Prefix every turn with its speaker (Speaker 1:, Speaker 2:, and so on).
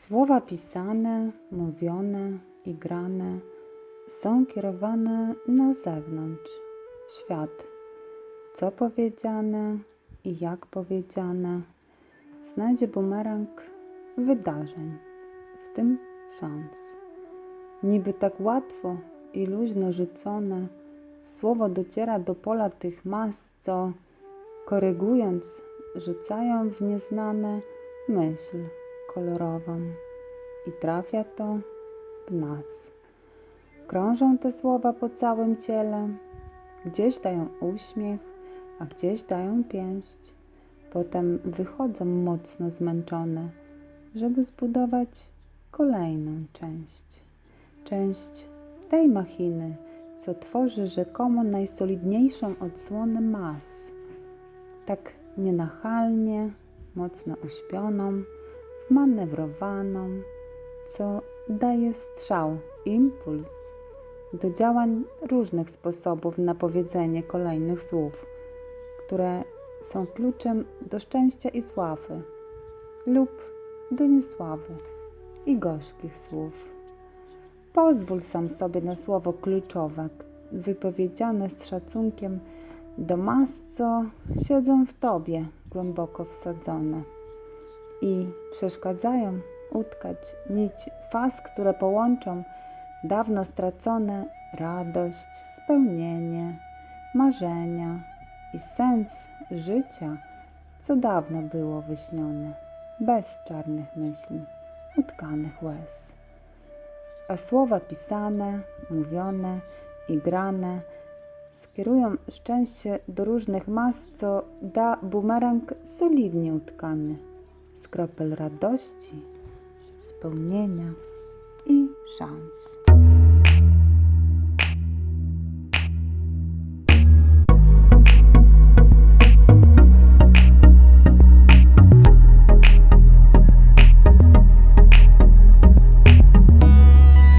Speaker 1: Słowa pisane, mówione i grane są kierowane na zewnątrz, w świat. Co powiedziane i jak powiedziane znajdzie bumerang wydarzeń, w tym szans. Niby tak łatwo i luźno rzucone, słowo dociera do pola tych mas, co korygując, rzucają w nieznane myśl kolorową i trafia to w nas. Krążą te słowa po całym ciele, gdzieś dają uśmiech, a gdzieś dają pięść. Potem wychodzą mocno zmęczone, żeby zbudować kolejną część. Część tej machiny, co tworzy rzekomo najsolidniejszą odsłonę mas. Tak nienachalnie, mocno uśpioną, wmanewrowaną, co daje strzał, impuls do działań różnych sposobów na powiedzenie kolejnych słów, które są kluczem do szczęścia i sławy lub do niesławy i gorzkich słów. Pozwól sam sobie na słowo kluczowe, wypowiedziane z szacunkiem do mas, co siedzą w tobie głęboko wsadzone i przeszkadzają utkać nić faz, które połączą dawno stracone radość, spełnienie, marzenia i sens życia, co dawno było wyśnione, bez czarnych myśli, utkanych łez. A słowa pisane, mówione i grane skierują szczęście do różnych mas, co da bumerang solidnie utkany z kropel radości, spełnienia i szans.